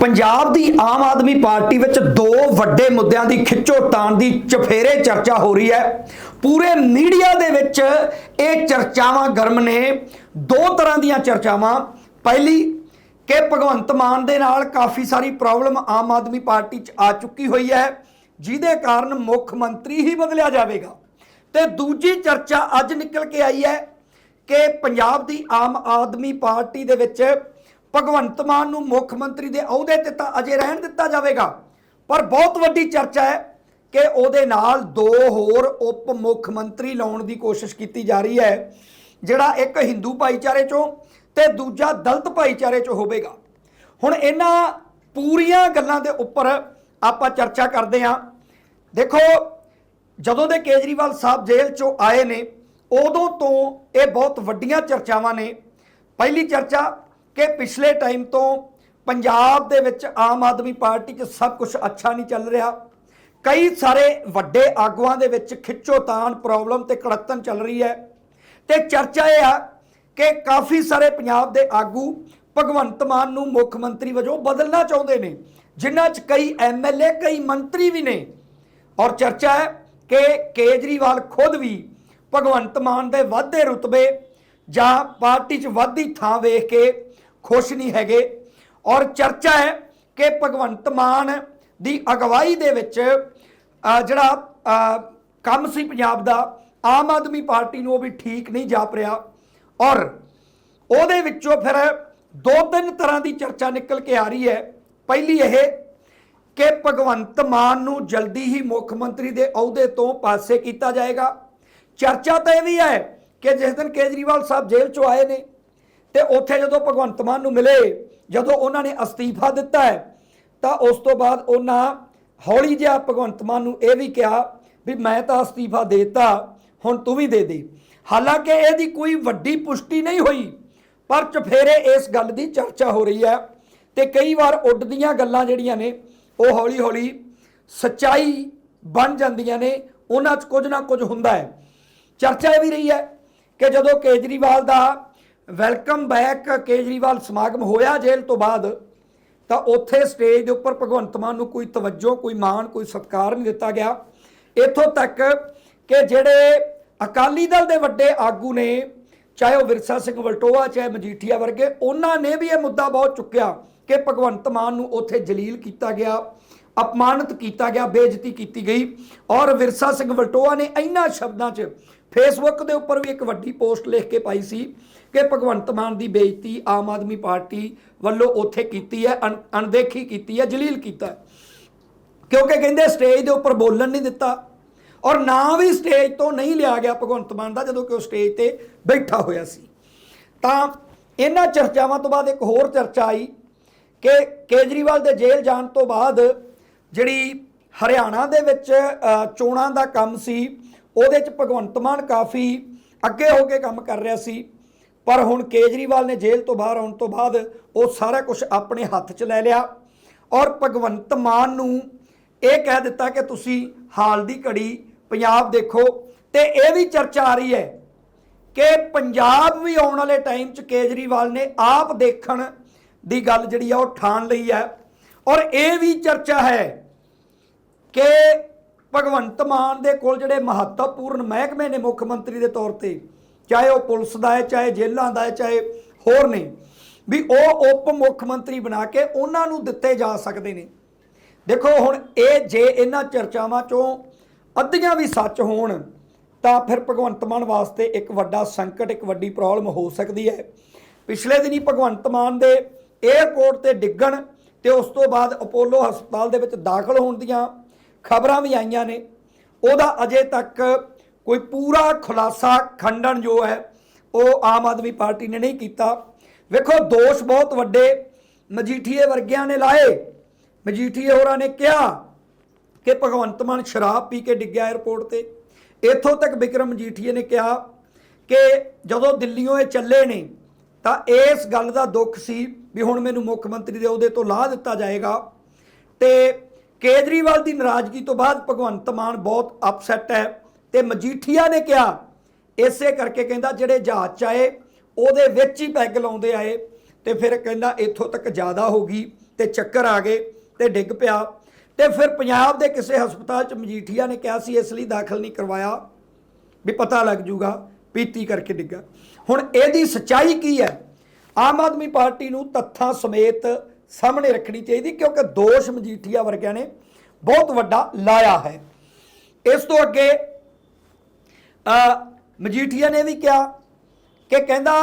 ਪੰਜਾਬ ਦੀ Aam Aadmi party ਵਿੱਚ ਦੋ ਵੱਡੇ ਮੁੱਦਿਆਂ ਦੀ ਖਿੱਚੋਤਾਣ ਦੀ ਚਫੇਰੇ ਚਰਚਾ ਹੋ ਰਹੀ ਹੈ। ਪੂਰੇ ਮੀਡੀਆ ਦੇ ਵਿੱਚ ਇਹ ਚਰਚਾਵਾਂ ਗਰਮ ਨੇ। ਦੋ ਤਰ੍ਹਾਂ ਦੀਆਂ ਚਰਚਾਵਾਂ। ਪਹਿਲੀ, ਕਿ ਭਗਵੰਤ ਮਾਨ ਦੇ ਨਾਲ ਕਾਫੀ ਸਾਰੀ ਪ੍ਰੋਬਲਮ ਆਮ ਆਦਮੀ ਪਾਰਟੀ 'ਚ ਆ ਚੁੱਕੀ ਹੋਈ ਹੈ। ਜਿਹਦੇ ਕਾਰਨ ਮੁੱਖ ਮੰਤਰੀ ਹੀ ਬਦਲਿਆ ਜਾਵੇਗਾ। ਤੇ ਦੂਜੀ ਚਰਚਾ ਅੱਜ ਨਿਕਲ ਕੇ ਆਈ ਹੈ ਕਿ ਪੰਜਾਬ ਦੀ ਆਮ ਆਦਮੀ ਪਾਰਟੀ ਦੇ ਵਿੱਚ ਭਗਵੰਤ ਮਾਨ ਨੂੰ ਮੁੱਖ ਮੰਤਰੀ ਦੇ ਅਹੁਦੇ ਤੇ ਤਾਂ ਅਜੇ ਰਹਿਣ ਦਿੱਤਾ ਜਾਵੇਗਾ। ਪਰ ਬਹੁਤ ਵੱਡੀ ਚਰਚਾ ਹੈ ਕਿ ਉਹਦੇ ਨਾਲ ਦੋ ਹੋਰ ਉਪ ਮੁੱਖ ਮੰਤਰੀ ਲਾਉਣ ਦੀ ਕੋਸ਼ਿਸ਼ ਕੀਤੀ ਜਾ ਰਹੀ ਹੈ, ਜਿਹੜਾ ਇੱਕ ਹਿੰਦੂ ਭਾਈਚਾਰੇ ਚੋਂ ਤੇ ਦੂਜਾ ਦਲਤ ਭਾਈਚਾਰੇ ਚੋਂ ਹੋਵੇਗਾ। ਹੁਣ ਇਹਨਾਂ ਪੂਰੀਆਂ ਗੱਲਾਂ ਦੇ ਉੱਪਰ ਆਪਾਂ ਚਰਚਾ ਕਰਦੇ ਹਾਂ। ਦੇਖੋ, ਜਦੋਂ ਦੇ ਕੇਜਰੀਵਾਲ ਸਾਹਿਬ ਜੇਲ੍ਹ ਚੋਂ ਆਏ ਨੇ, ਉਦੋਂ ਤੋਂ ਇਹ ਬਹੁਤ ਵੱਡੀਆਂ ਚਰਚਾਵਾਂ ਨੇ। ਪਹਿਲੀ ਚਰਚਾ ਕਿ ਪਿਛਲੇ ਟਾਈਮ ਤੋਂ ਪੰਜਾਬ ਦੇ ਵਿੱਚ ਆਮ ਆਦਮੀ ਪਾਰਟੀ 'ਚ ਸਭ ਕੁਝ ਅੱਛਾ ਨਹੀਂ ਚੱਲ ਰਿਹਾ। ਕਈ ਸਾਰੇ ਵੱਡੇ ਆਗੂਆਂ ਦੇ ਵਿੱਚ ਖਿੱਚੋਤਾਣ ਪ੍ਰੋਬਲਮ ਤੇ ਕੜਤਨ ਚੱਲ ਰਹੀ ਹੈ। ਤੇ ਚਰਚਾ ਇਹ ਆ ਕਿ ਕਾਫੀ ਸਾਰੇ ਪੰਜਾਬ ਦੇ ਆਗੂ ਭਗਵੰਤ ਮਾਨ ਨੂੰ ਮੁੱਖ ਮੰਤਰੀ ਵਜੋਂ ਬਦਲਣਾ ਚਾਹੁੰਦੇ ਨੇ, ਜਿਨ੍ਹਾਂ 'ਚ ਕਈ ਐਮਐਲਏ ਕਈ ਮੰਤਰੀ ਵੀ ਨੇ। ਔਰ ਚਰਚਾ ਹੈ ਕਿ ਕੇਜਰੀਵਾਲ ਖੁਦ ਵੀ ਭਗਵੰਤ ਮਾਨ ਦੇ ਵਾਧੇ ਰੁਤਬੇ ਜਾਂ ਪਾਰਟੀ 'ਚ ਵਾਧੀ ਥਾਂ ਵੇਖ ਕੇ ਖੁਸ਼ ਨਹੀਂ ਹੈਗੇ। ਔਰ ਚਰਚਾ ਹੈ ਕਿ ਭਗਵੰਤ ਮਾਨ ਦੀ ਅਗਵਾਈ ਦੇ ਵਿੱਚ ਜਿਹੜਾ ਕੰਮ ਸੀ ਪੰਜਾਬ ਦਾ, ਆਮ ਆਦਮੀ ਪਾਰਟੀ ਨੂੰ ਉਹ ਵੀ ਠੀਕ ਨਹੀਂ ਜਾਪ ਰਿਹਾ। ਔਰ ਉਹਦੇ ਵਿੱਚੋਂ ਫਿਰ ਦੋ ਤਿੰਨ ਤਰ੍ਹਾਂ ਦੀ ਚਰਚਾ ਨਿਕਲ ਕੇ ਆ ਰਹੀ ਹੈ। ਪਹਿਲੀ ਇਹ ਕਿ ਭਗਵੰਤ ਮਾਨ ਨੂੰ ਜਲਦੀ ਹੀ ਮੁੱਖ ਮੰਤਰੀ ਦੇ ਅਹੁਦੇ ਤੋਂ ਪਾਸੇ ਕੀਤਾ ਜਾਏਗਾ। ਚਰਚਾ ਤਾਂ ਇਹ ਵੀ ਹੈ ਕਿ ਜਿਸ ਦਿਨ ਕੇਜਰੀਵਾਲ ਸਾਹਿਬ ਜੇਲ੍ਹ ਚੋਂ ਆਏ ਨੇ ਤੇ ਉੱਥੇ ਜਦੋਂ ਭਗਵੰਤ ਮਾਨ ਨੂੰ ਮਿਲੇ, ਜਦੋਂ ਉਹਨਾਂ ਨੇ ਅਸਤੀਫਾ ਦਿੱਤਾ ਹੈ, ਤਾਂ ਉਸ ਤੋਂ ਬਾਅਦ ਉਹਨਾਂ ਹੌਲੀ ਜਿਹਾ ਭਗਵੰਤ ਮਾਨ ਨੂੰ ਇਹ ਵੀ ਕਿਹਾ ਵੀ ਮੈਂ ਤਾਂ ਅਸਤੀਫਾ ਦੇਤਾ, ਹੁਣ ਤੂੰ ਵੀ ਦੇ ਦੇ। ਹਾਲਾਂਕਿ ਇਹਦੀ ਕੋਈ ਵੱਡੀ ਪੁਸ਼ਟੀ ਨਹੀਂ ਹੋਈ, ਪਰ ਚਫੇਰੇ ਇਸ ਗੱਲ ਦੀ ਚਰਚਾ ਹੋ ਰਹੀ ਹੈ ਤੇ ਕਈ ਵਾਰ ਉੱਡਦੀਆਂ ਗੱਲਾਂ ਜਿਹੜੀਆਂ ਨੇ, ਉਹ ਹੌਲੀ ਹੌਲੀ ਸੱਚਾਈ ਬਣ ਜਾਂਦੀਆਂ ਨੇ, ਉਹਨਾਂ 'ਚ ਕੁਝ ਨਾ ਕੁਝ ਹੁੰਦਾ ਹੈ। ਚਰਚਾ ਇਹ ਵੀ ਰਹੀ ਹੈ ਕਿ ਜਦੋਂ ਕੇਜਰੀਵਾਲ ਦਾ ਵੈਲਕਮ ਬੈਕ ਕੇਜਰੀਵਾਲ, ਸਮਾਗਮ ਹੋਇਆ ਜੇਲ੍ਹ ਤੋਂ ਬਾਅਦ। ਤਾਂ ਉੱਥੇ ਸਟੇਜ ਦੇ ਉੱਪਰ ਭਗਵੰਤ ਮਾਨ ਨੂੰ ਕੋਈ ਤਵੱਜੋ, ਕੋਈ ਮਾਣ, ਕੋਈ ਸਤਿਕਾਰ ਨਹੀਂ ਦਿੱਤਾ ਗਿਆ। ਇੱਥੋਂ ਤੱਕ ਕਿ ਜਿਹੜੇ ਅਕਾਲੀ ਦਲ ਦੇ ਵੱਡੇ ਆਗੂ ਨੇ, ਚਾਹੇ ਉਹ ਵਿਰਸਾ ਸਿੰਘ ਵਲਟੋਆ, ਚਾਹੇ ਮਜੀਠੀਆ ਵਰਗੇ, ਉਹਨਾਂ ਨੇ ਵੀ ਇਹ ਮੁੱਦਾ ਬਹੁਤ ਚੁੱਕਿਆ ਕਿ ਭਗਵੰਤ ਮਾਨ ਨੂੰ ਉੱਥੇ ਜਲੀਲ ਕੀਤਾ ਗਿਆ, ਅਪਮਾਨਿਤ ਕੀਤਾ ਗਿਆ, ਬੇਇੱਜ਼ਤੀ ਕੀਤੀ ਗਈ। ਔਰ ਵਿਰਸਾ ਸਿੰਘ ਵਲਟੋਆ ਨੇ ਇਹਨਾਂ ਸ਼ਬਦਾਂ 'ਚ ਫੇਸਬੁੱਕ ਦੇ ਉੱਪਰ ਵੀ ਇੱਕ ਵੱਡੀ ਪੋਸਟ ਲਿਖ ਕੇ ਪਾਈ ਸੀ ਕਿ ਭਗਵੰਤ ਮਾਨ ਦੀ ਬੇਇੱਜ਼ਤੀ ਆਮ ਆਦਮੀ ਪਾਰਟੀ ਵੱਲੋਂ ਉੱਥੇ ਕੀਤੀ ਹੈ, ਅਣ- ਅਣਦੇਖੀ ਕੀਤੀ ਹੈ, ਜਲੀਲ ਕੀਤਾ ਕਿਉਂਕਿ ਕਹਿੰਦੇ ਸਟੇਜ ਦੇ ਉੱਪਰ ਬੋਲਣ ਨਹੀਂ ਦਿੱਤਾ ਔਰ ਨਾ ਵੀ ਸਟੇਜ ਤੋਂ ਨਹੀਂ ਲਿਆ ਗਿਆ ਭਗਵੰਤ ਮਾਨ ਦਾ ਜਦੋਂ ਕਿ ਉਹ ਸਟੇਜ ਤੇ ਬੈਠਾ ਹੋਇਆ ਸੀ। ਤਾਂ ਇਹਨਾਂ ਚਰਚਾਵਾਂ ਤੋਂ ਬਾਅਦ ਇੱਕ ਹੋਰ ਚਰਚਾ ਆਈ ਕਿ ਕੇਜਰੀਵਾਲ ਦੇ ਜੇਲ੍ਹ ਜਾਣ ਤੋਂ ਬਾਅਦ ਜਿਹੜੀ ਹਰਿਆਣਾ ਦੇ ਵਿੱਚ ਚੋਣਾਂ ਦਾ ਕੰਮ ਸੀ ਉਹਦੇ 'ਚ ਭਗਵੰਤ ਮਾਨ ਕਾਫੀ ਅੱਗੇ ਹੋ ਕੇ ਕੰਮ ਕਰ ਰਿਹਾ ਸੀ, ਪਰ ਹੁਣ ਕੇਜਰੀਵਾਲ ਨੇ ਜੇਲ੍ਹ ਤੋਂ ਬਾਹਰ ਆਉਣ ਤੋਂ ਬਾਅਦ ਉਹ ਸਾਰਾ ਕੁਝ ਆਪਣੇ ਹੱਥ 'ਚ ਲੈ ਲਿਆ ਔਰ ਭਗਵੰਤ ਮਾਨ ਨੂੰ ਇਹ ਕਹਿ ਦਿੱਤਾ ਕਿ ਤੁਸੀਂ ਹਾਲ ਦੀ ਘੜੀ ਪੰਜਾਬ ਦੇਖੋ ਤੇ ਇਹ ਵੀ ਚਰਚਾ ਆ ਰਹੀ ਹੈ ਕਿ ਪੰਜਾਬ ਵੀ ਆਉਣ ਵਾਲੇ ਟਾਈਮ 'ਚ ਕੇਜਰੀਵਾਲ ਨੇ ਆਪ ਦੇਖਣ ਦੀ ਗੱਲ ਜਿਹੜੀ ਆ ਉਹ ਠਾਣ ਲਈ ਹੈ ਔਰ ਇਹ ਵੀ ਚਰਚਾ ਹੈ ਕਿ ਭਗਵੰਤ ਮਾਨ ਦੇ ਕੋਲ ਜਿਹੜੇ ਮਹੱਤਵਪੂਰਨ ਮਹਿਕਮੇ ਨੇ ਮੁੱਖ ਮੰਤਰੀ ਦੇ ਤੌਰ ਤੇ, ਚਾਹੇ ਉਹ ਪੁਲਿਸ ਦਾ ਹੈ, ਚਾਹੇ ਜੇਲ੍ਹਾਂ ਦਾ ਹੈ, ਚਾਹੇ ਹੋਰ ਨੇ, ਵੀ ਉਹ ਉਪ ਮੁੱਖ ਮੰਤਰੀ ਬਣਾ ਕੇ ਉਹਨਾਂ ਨੂੰ ਦਿੱਤੇ ਜਾ ਸਕਦੇ ਨੇ। ਦੇਖੋ ਹੁਣ ਇਹ ਜੇ ਇਹਨਾਂ ਚਰਚਾਵਾਂ ਚੋਂ ਅੱਧੀਆਂ ਵੀ ਸੱਚ ਹੋਣ, ਤਾਂ ਫਿਰ ਭਗਵੰਤ ਮਾਨ ਵਾਸਤੇ ਇੱਕ ਵੱਡਾ ਸੰਕਟ, ਇੱਕ ਵੱਡੀ ਪ੍ਰੋਬਲਮ ਹੋ ਸਕਦੀ ਹੈ। ਪਿਛਲੇ ਦਿਨੀ ਭਗਵੰਤ ਮਾਨ ਦੇ 에ਅਰਪੋਰਟ ਤੇ ਡਿੱਗਣ ਤੇ ਉਸ ਤੋਂ ਬਾਅਦ ਅਪੋਲੋ ਹਸਪਤਾਲ ਦੇ ਵਿੱਚ ਦਾਖਲ ਹੋਣ ਦੀਆਂ ਖਬਰਾਂ ਵੀ ਆਈਆਂ ਨੇ। ਉਹਦਾ ਅਜੇ ਤੱਕ ਕੋਈ ਪੂਰਾ ਖੁਲਾਸਾ ਖੰਡਨ ਜੋ ਹੈ। ਉਹ ਆਮ ਆਦਮੀ ਪਾਰਟੀ ਨੇ ਨਹੀਂ ਕੀਤਾ। ਵੇਖੋ, ਦੋਸ਼ ਬਹੁਤ ਵੱਡੇ ਮਜੀਠੀਏ ਵਰਗਿਆਂ ਨੇ ਲਾਏ। ਮਜੀਠੀਏ ਹੋਰਾਂ ਨੇ ਕਿਹਾ ਕਿ ਭਗਵੰਤ ਮਾਨ ਸ਼ਰਾਬ ਪੀ ਕੇ ਡਿੱਗਿਆ 에ਅਰਪੋਰਟ ਤੇ। ਇੱਥੋਂ ਤੱਕ ਵਿਕਰਮ ਮਜੀਠੀਏ ਨੇ ਕਿਹਾ ਕਿ ਜਦੋਂ ਦਿੱਲੀੋਂ ਇਹ ਚੱਲੇ ਨੇ, ਤਾਂ ਇਸ ਗੱਲ ਦਾ ਦੁੱਖ ਸੀ ਵੀ ਹੁਣ ਮੈਨੂੰ ਮੁੱਖ ਮੰਤਰੀ ਦੇ ਅਹੁਦੇ ਤੋਂ ਲਾਹ ਦਿੱਤਾ ਜਾਏਗਾ। ਤੇ ਕੇਜਰੀਵਾਲ ਦੀ ਨਾਰਾਜ਼ਗੀ ਤੋਂ ਬਾਅਦ ਭਗਵੰਤ ਮਾਨ ਬਹੁਤ ਅਪਸੈਟ ਹੈ ਤੇ ਮਜੀਠੀਆ ਨੇ ਕਿਹਾ, ਇਸੇ ਕਰਕੇ ਕਹਿੰਦਾ ਜਿਹੜੇ ਜਹਾਜ਼ ਚ ਆਏ, ਉਹਦੇ ਵਿੱਚ ਹੀ ਪੈਗ ਲਾਉਂਦੇ ਆਏ ਤੇ ਫਿਰ ਕਹਿੰਦਾ ਇੱਥੋਂ ਤੱਕ ਜ਼ਿਆਦਾ ਹੋ ਗਈ ਤੇ ਚੱਕਰ ਆ ਗਏ ਤੇ ਡਿੱਗ ਪਿਆ। ਤੇ ਫਿਰ ਪੰਜਾਬ ਦੇ ਕਿਸੇ ਹਸਪਤਾਲ ਚ ਮਜੀਠੀਆ ਨੇ ਕਿਹਾ ਸੀ, ਇਸ ਲਈ ਦਾਖਲ ਨਹੀਂ ਕਰਵਾਇਆ ਵੀ ਪਤਾ ਲੱਗ ਜੂਗਾ ਪੀਤੀ ਕਰਕੇ ਡਿੱਗਾ। ਹੁਣ ਇਹਦੀ ਸਚਾਈ ਕੀ ਹੈ? ਆਮ ਆਦਮੀ ਪਾਰਟੀ ਨੂੰ ਤੱਥਾਂ ਸਮੇਤ ਸਾਹਮਣੇ ਰੱਖਣੀ ਚਾਹੀਦੀ, ਕਿਉਂਕਿ ਦੋਸ਼ ਮਜੀਠੀਆ ਵਰਗਿਆਂ ਨੇ ਬਹੁਤ ਵੱਡਾ ਲਾਇਆ ਹੈ। ਇਸ ਤੋਂ ਅੱਗੇ ਮਜੀਠੀਆ ਨੇ ਵੀ ਕਿਹਾ ਕਿ ਕਹਿੰਦਾ,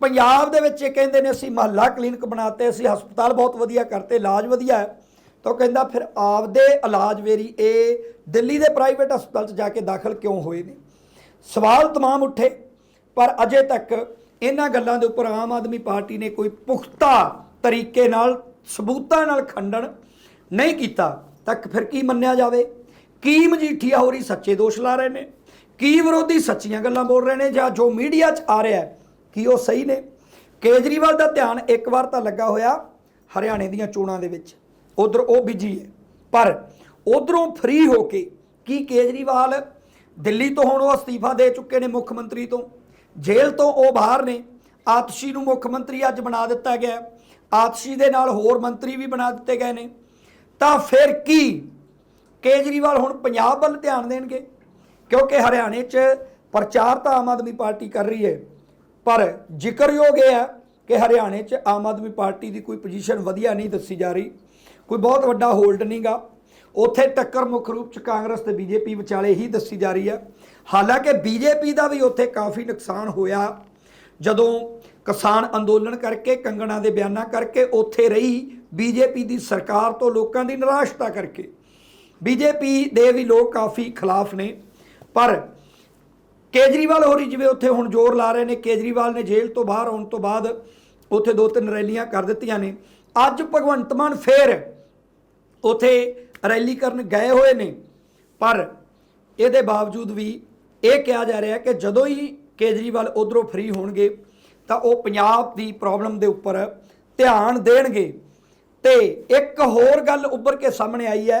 ਪੰਜਾਬ ਦੇ ਵਿੱਚ ਇਹ ਕਹਿੰਦੇ ਨੇ, ਅਸੀਂ ਮਹੱਲਾ ਕਲੀਨਿਕ ਬਣਾਤੇ, ਅਸੀਂ ਹਸਪਤਾਲ ਬਹੁਤ ਵਧੀਆ ਕਰਤੇ, ਇਲਾਜ ਵਧੀਆ ਹੈ। ਤਾਂ ਉਹ ਕਹਿੰਦਾ, ਫਿਰ ਆਪਦੇ ਇਲਾਜ ਵੇਰੀ ਇਹ ਦਿੱਲੀ ਦੇ ਪ੍ਰਾਈਵੇਟ ਹਸਪਤਾਲ 'ਚ ਜਾ ਕੇ ਦਾਖਲ ਕਿਉਂ ਹੋਏ ਨੇ? ਸਵਾਲ ਤਮਾਮ ਉੱਠੇ, ਪਰ ਅਜੇ ਤੱਕ ਇਹਨਾਂ ਗੱਲਾਂ ਦੇ ਉੱਪਰ ਆਮ ਆਦਮੀ ਪਾਰਟੀ ਨੇ ਕੋਈ ਪੁਖਤਾ ਤਰੀਕੇ ਨਾਲ, ਸਬੂਤਾਂ ਨਾਲ ਖੰਡਨ ਨਹੀਂ ਕੀਤਾ, ਤੱਕ ਫਿਰ ਕੀ ਮੰਨਿਆ ਜਾਵੇ? ਕੀ ਮਜੀਠੀਆ ਹੋਰੀ ਸੱਚੇ ਦੋਸ਼ ਲਾ ਰਹੇ ਨੇ? ਕੀ ਵਿਰੋਧੀ ਸੱਚੀਆਂ ਗੱਲਾਂ ਬੋਲ ਰਹੇ ਨੇ? ਜਾਂ ਜੋ ਮੀਡੀਆ 'ਚ ਆ ਰਿਹਾ ਕੀ ਉਹ ਸਹੀ ਨੇ? ਕੇਜਰੀਵਾਲ ਦਾ ਧਿਆਨ ਇੱਕ ਵਾਰ ਤਾਂ ਲੱਗਾ ਹੋਇਆ ਹਰਿਆਣੇ ਦੀਆਂ ਚੋਣਾਂ ਦੇ ਵਿੱਚ। ਉਧਰ ਉਹ ਬਿਜ਼ੀ ਹੈ। ਪਰ ਉਧਰੋਂ ਫ੍ਰੀ ਹੋ ਕੇ ਕੀ ਕੇਜਰੀਵਾਲ ਦਿੱਲੀ ਤੋਂ ਹੁਣ ਉਹ ਅਸਤੀਫਾ ਦੇ ਚੁੱਕੇ ਨੇ ਮੁੱਖ ਮੰਤਰੀ ਤੋਂ? ਜੇਲ੍ਹ ਤੋਂ ਉਹ ਬਾਹਰ ਨੇ। ਆਤਸ਼ੀ ਨੂੰ ਮੁੱਖ ਮੰਤਰੀ ਅੱਜ ਬਣਾ ਦਿੱਤਾ ਗਿਆ ਹੈ। ਆਤਸ਼ੀ ਦੇ ਨਾਲ ਹੋਰ ਮੰਤਰੀ ਵੀ ਬਣਾ ਦਿੱਤੇ ਗਏ ਨੇ। ਤਾਂ ਫਿਰ ਕੀ ਕੇਜਰੀਵਾਲ ਹੁਣ ਪੰਜਾਬ ਵੱਲ ਧਿਆਨ ਦੇਣਗੇ? ਕਿਉਂਕਿ ਹਰਿਆਣੇ 'ਚ ਪ੍ਰਚਾਰ ਤਾਂ ਆਮ ਆਦਮੀ ਪਾਰਟੀ ਕਰ ਰਹੀ ਹੈ। ਪਰ ਜ਼ਿਕਰਯੋਗ ਇਹ ਹੈ ਕਿ ਹਰਿਆਣੇ 'ਚ ਆਮ ਆਦਮੀ ਪਾਰਟੀ ਦੀ ਕੋਈ ਪੋਜੀਸ਼ਨ ਵਧੀਆ ਨਹੀਂ ਦੱਸੀ ਜਾ ਰਹੀ। ਕੋਈ ਬਹੁਤ ਵੱਡਾ ਹੋਲਡ ਨਹੀਂਗਾ ਉੱਥੇ ਟੱਕਰ ਮੁੱਖ ਰੂਪ 'ਚ ਕਾਂਗਰਸ ਤੇ ਬੀਜੇਪੀ ਵਿਚਾਲੇ ਹੀ ਦੱਸੀ ਜਾ ਰਹੀ ਹੈ। ਹਾਲਾਂਕਿ ਬੀਜੇਪੀ ਦਾ ਵੀ ਉੱਥੇ ਕਾਫੀ ਨੁਕਸਾਨ ਹੋਇਆ। ਜਦੋਂ ਕਿਸਾਨ ਅੰਦੋਲਨ ਕਰਕੇ, ਕੰਗਣਾ ਦੇ ਬਿਆਨਾਂ ਕਰਕੇ, ਉੱਥੇ ਰਹੀ ਬੀਜੇਪੀ ਦੀ ਸਰਕਾਰ ਤੋਂ ਲੋਕਾਂ ਦੀ ਨਿਰਾਸ਼ਤਾ ਕਰਕੇ। ਬੀਜੇਪੀ ਦੇ ਵੀ ਲੋਕ ਕਾਫੀ ਖਿਲਾਫ ਨੇ, ਪਰ ਕੇਜਰੀਵਾਲ ਹੋਰੀ ਜਿਵੇਂ ਉੱਥੇ ਹੁਣ ਜ਼ੋਰ ਲਾ ਰਹੇ ਨੇ, ਕੇਜਰੀਵਾਲ ਨੇ ਜੇਲ੍ਹ ਤੋਂ ਬਾਹਰ ਆਉਣ ਤੋਂ ਬਾਅਦ ਉੱਥੇ ਦੋ ਤਿੰਨ ਰੈਲੀਆਂ ਕਰ ਦਿੱਤੀਆਂ ਨੇ। ਅੱਜ ਭਗਵੰਤ ਮਾਨ ਫੇਰ ਉੱਥੇ ਰੈਲੀ ਕਰਨ ਗਏ ਹੋਏ ਨੇ, ਪਰ ਇਹਦੇ ਬਾਵਜੂਦ ਵੀ ਇਹ ਕਿਹਾ ਜਾ ਰਿਹਾ ਕਿ ਜਦੋਂ ਹੀ ਕੇਜਰੀਵਾਲ ਉਧਰੋਂ ਫ੍ਰੀ ਹੋਣਗੇ ਤਾਂ ਉਹ ਪੰਜਾਬ ਦੀ ਪ੍ਰੋਬਲਮ ਦੇ ਉੱਪਰ ਧਿਆਨ ਦੇਣਗੇ। ਤੇ ਇੱਕ ਹੋਰ ਗੱਲ ਉੱਭਰ ਕੇ ਸਾਹਮਣੇ ਆਈ ਹੈ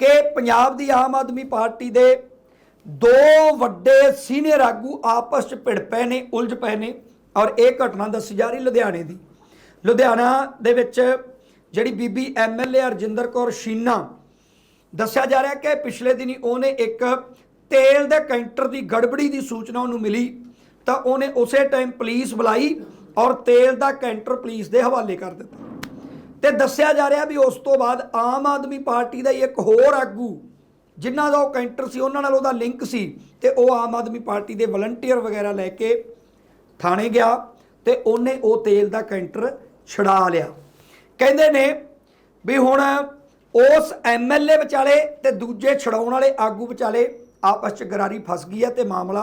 ਕਿ ਪੰਜਾਬ ਦੀ ਆਮ ਆਦਮੀ ਪਾਰਟੀ ਦੇ ਦੋ ਵੱਡੇ ਸੀਨੀਅਰ ਆਗੂ ਆਪਸ ਚ ਭਿੜ ਪਏ ਨੇ, ਉਲਝ ਪਏ ਨੇ ਔਰ ਇਹ ਘਟਨਾ ਦੱਸੀ ਜਾ ਰਹੀ ਲੁਧਿਆਣੇ ਦੀ। ਲੁਧਿਆਣਾ ਦੇ ਵਿੱਚ ਜਿਹੜੀ ਬੀਬੀ ਐਮਐਲਏ ਅਰਜਿੰਦਰ ਕੌਰ ਸ਼ੀਨਾ ਦੱਸਿਆ ਜਾ ਰਿਹਾ ਕਿ ਪਿਛਲੇ ਦਿਨੀ ਉਹਨੇ ਇੱਕ ਤੇਲ ਦੇ ਕੈਂਟਰ ਦੀ ਗੜਬੜੀ ਦੀ ਸੂਚਨਾ ਉਹਨੂੰ ਮਿਲੀ। ਤਾਂ ਉਹਨੇ ਉਸੇ ਟਾਈਮ ਪੁਲਿਸ ਬੁਲਾਈ ਔਰ ਤੇਲ ਦਾ ਕੈਂਟਰ ਪੁਲਿਸ ਦੇ ਹਵਾਲੇ ਕਰ ਦਿੱਤਾ। ਤੇ ਦੱਸਿਆ ਜਾ ਰਿਹਾ ਵੀ ਉਸ ਤੋਂ ਬਾਅਦ ਆਮ ਆਦਮੀ ਪਾਰਟੀ ਦਾ ਇੱਕ ਹੋਰ ਆਗੂ, ਜਿਨ੍ਹਾਂ ਦਾ ਉਹ ਕੈਂਟਰ ਸੀ, ਉਹਨਾਂ ਨਾਲ ਉਹਦਾ ਲਿੰਕ ਸੀ ਤੇ ਉਹ ਆਮ ਆਦਮੀ ਪਾਰਟੀ ਦੇ ਵਲੰਟੀਅਰ ਵਗੈਰਾ ਲੈ ਕੇ ਥਾਣੇ ਗਿਆ ਤੇ ਉਹਨੇ ਉਹ ਤੇਲ ਦਾ ਕੈਂਟਰ ਛਡਾ ਲਿਆ। ਕਹਿੰਦੇ ਨੇ ਵੀ ਹੁਣ ਉਸ ਐਮਐਲਏ ਵਿਚਾਲੇ ਤੇ ਦੂਜੇ ਛਡਾਉਣ ਵਾਲੇ ਆਗੂ ਵਿਚਾਲੇ ਆਪਸ ਚ ਗਰਾਰੀ ਫਸ ਗਈ ਹੈ ਤੇ ਮਾਮਲਾ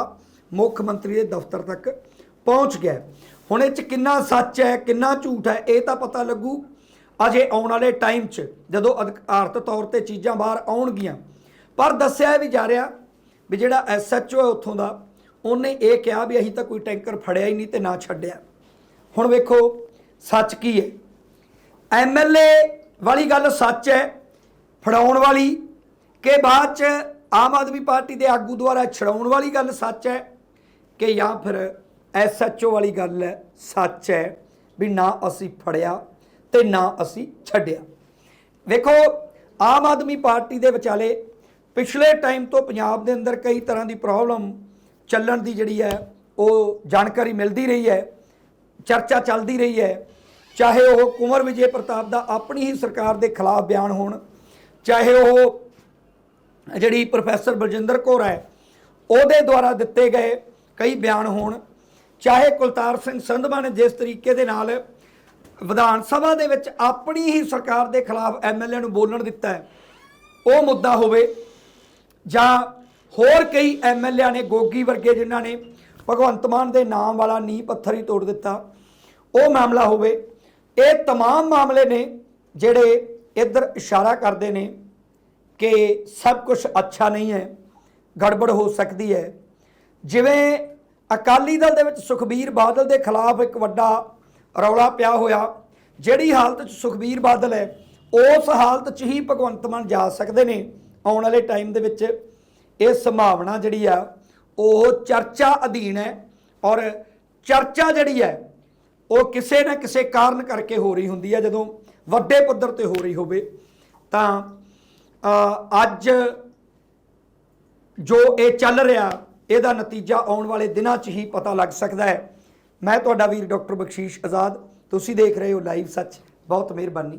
ਮੁੱਖ ਮੰਤਰੀ ਦੇ ਦਫ਼ਤਰ ਤੱਕ ਪਹੁੰਚ ਗਿਆ ਹੁਣ ਇਹ ਚ ਕਿੰਨਾ ਸੱਚ ਹੈ, ਕਿੰਨਾ ਝੂਠ ਹੈ, ਇਹ ਤਾਂ ਪਤਾ ਲੱਗੂ। ਅਜੇ ਆਉਣ ਵਾਲੇ ਟਾਈਮ 'ਚ ਜਦੋਂ ਅਧਿਕਾਰਤ ਤੌਰ ਤੇ ਚੀਜ਼ਾਂ ਬਾਹਰ ਆਉਣਗੀਆਂ। ਪਰ ਦੱਸਿਆ ਵੀ ਜਾ ਰਿਹਾ ਵੀ ਜਿਹੜਾ ਐਸਐਚਓ ਹੈ ਉੱਥੋਂ ਦਾ, ਉਹਨੇ ਇਹ ਕਿਹਾ ਵੀ ਅਸੀਂ ਤਾਂ ਕੋਈ ਟੈਂਕਰ ਫੜਿਆ ਹੀ ਨਹੀਂ ਤੇ ਨਾ ਛੱਡਿਆ। ਹੁਣ ਵੇਖੋ, ਸੱਚ ਕੀ ਹੈ? ਐਮਐਲਏ ਵਾਲੀ ਗੱਲ ਸੱਚ ਹੈ, ਫੜਾਉਣ ਵਾਲੀ, ਕਿ ਬਾਅਦ ਚ ਆਮ ਆਦਮੀ ਪਾਰਟੀ ਦੇ ਆਗੂ ਦੁਆਰਾ ਛਡਾਉਣ ਵਾਲੀ ਗੱਲ ਸੱਚ ਹੈ ਕਿ ਜਾਂ ਫਿਰ ਐਸਐਚਓ ਵਾਲੀ ਗੱਲ ਹੈ, ਸੱਚ ਹੈ ਵੀ ਨਾ ਅਸੀਂ ਫੜਿਆ ਤੇ ਨਾ ਅਸੀਂ ਛੱਡਿਆ। ਵੇਖੋ, ਆਮ ਆਦਮੀ ਪਾਰਟੀ ਦੇ ਵਿਚਾਲੇ ਪਿਛਲੇ ਟਾਈਮ ਤੋਂ ਪੰਜਾਬ ਦੇ ਅੰਦਰ ਕਈ ਤਰ੍ਹਾਂ ਦੀ ਪ੍ਰੋਬਲਮ ਚੱਲਣ ਦੀ ਜਿਹੜੀ ਹੈ, ਉਹ ਜਾਣਕਾਰੀ ਮਿਲਦੀ ਰਹੀ ਹੈ, ਚਰਚਾ ਚੱਲਦੀ ਰਹੀ ਹੈ। ਚਾਹੇ ਉਹ ਕੁੰਵਰ ਵਿਜੇ ਪ੍ਰਤਾਪ ਦਾ ਆਪਣੀ ਹੀ ਸਰਕਾਰ ਦੇ ਖਿਲਾਫ ਬਿਆਨ ਹੋਣ, ਚਾਹੇ ਉਹ ਜਿਹੜੀ ਪ੍ਰੋਫੈਸਰ ਬਲਜਿੰਦਰ ਕੌਰ ਹੈ, ਉਹਦੇ ਦੁਆਰਾ ਦਿੱਤੇ ਗਏ ਕਈ ਬਿਆਨ ਹੋਣ ਚਾਹੇ ਕੁਲਤਾਰ ਸਿੰਘ ਸੰਧਵਾ ਨੇ ਜਿਸ ਤਰੀਕੇ ਦੇ ਨਾਲ ਵਿਧਾਨ ਸਭਾ ਦੇ ਵਿੱਚ ਆਪਣੀ ਹੀ ਸਰਕਾਰ ਦੇ ਖਿਲਾਫ ਐਮਐਲਏ ਨੂੰ ਬੋਲਣ ਦਿੱਤਾ ਹੈ ਉਹ ਮੁੱਦਾ ਹੋਵੇ ਜਾਂ ਹੋਰ ਕਈ ਐਮਐਲਏ ਨੇ ਗੋਗੀ ਵਰਗੇ ਜਿਨ੍ਹਾਂ ਨੇ ਭਗਵੰਤ ਮਾਨ ਦੇ ਨਾਮ ਵਾਲਾ ਨੀਂਹ ਪੱਥਰ ਹੀ ਤੋੜ ਦਿੱਤਾ ਉਹ ਮਾਮਲਾ ਹੋਵੇ ਇਹ तमाम ਮਾਮਲੇ ਨੇ ਜਿਹੜੇ ਇੱਧਰ ਇਸ਼ਾਰਾ ਕਰਦੇ ਨੇ ਕਿ ਸਭ ਕੁਝ ਅੱਛਾ ਨਹੀਂ ਹੈ ਗੜਬੜ ਹੋ ਸਕਦੀ ਹੈ ਜਿਵੇਂ ਅਕਾਲੀ ਦਲ ਦੇ ਵਿੱਚ ਸੁਖਬੀਰ ਬਾਦਲ ਦੇ ਖਿਲਾਫ ਇੱਕ ਵੱਡਾ ਰੌਲਾ ਪਿਆ ਹੋਇਆ, ਜਿਹੜੀ ਹਾਲਤ 'ਚ ਸੁਖਬੀਰ ਬਾਦਲ ਹੈ, ਉਸ ਹਾਲਤ 'ਚ ਹੀ ਭਗਵੰਤ ਮਾਨ ਜਾ ਸਕਦੇ ਨੇ ਆਉਣ ਵਾਲੇ ਟਾਈਮ ਦੇ ਵਿੱਚ। ਇਹ ਸੰਭਾਵਨਾ ਜਿਹੜੀ ਆ, ਉਹ ਚਰਚਾ ਅਧੀਨ ਹੈ ਔਰ ਚਰਚਾ ਜਿਹੜੀ ਹੈ, ਉਹ ਕਿਸੇ ਨਾ ਕਿਸੇ ਕਾਰਨ ਕਰਕੇ ਹੋ ਰਹੀ ਹੁੰਦੀ ਹੈ, ਜਦੋਂ ਵੱਡੇ ਪੱਧਰ ਤੇ ਹੋ ਰਹੀ ਹੋਵੇ। ਤਾਂ ਅੱਜ ਜੋ ਇਹ ਚੱਲ ਰਿਹਾ ਇਹਦਾ ਨਤੀਜਾ ਆਉਣ ਵਾਲੇ ਦਿਨਾਂ 'ਚ ਹੀ ਪਤਾ ਲੱਗ ਸਕਦਾ ਹੈ। ਮੈਂ ਤੁਹਾਡਾ ਵੀਰ ਡਾਕਟਰ ਬਖਸ਼ੀਸ਼ ਆਜ਼ਾਦ। ਤੁਸੀਂ ਦੇਖ ਰਹੇ ਹੋ ਲਾਈਵ ਸੱਚ। ਬਹੁਤ ਮਿਹਰਬਾਨੀ।